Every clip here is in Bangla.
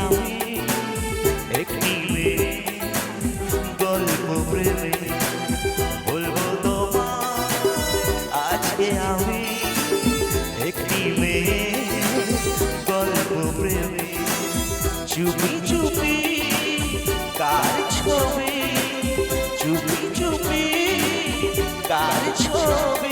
আমি একটি মেয়ে গল্প প্রেমে বলব তোমার আজকে আমি একটি মেয়ে গল্প প্রেমে চুপি চুপি কার ছবি চুপি চুপি কার ছবি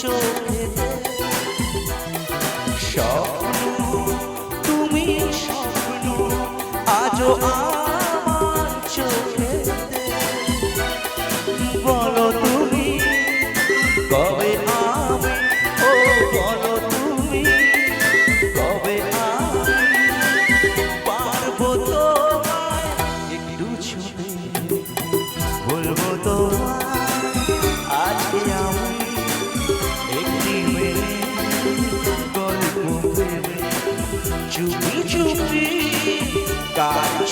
চোখে স্বপ্ন তুমি স্বপ্ন আজও আ চুপি কাজ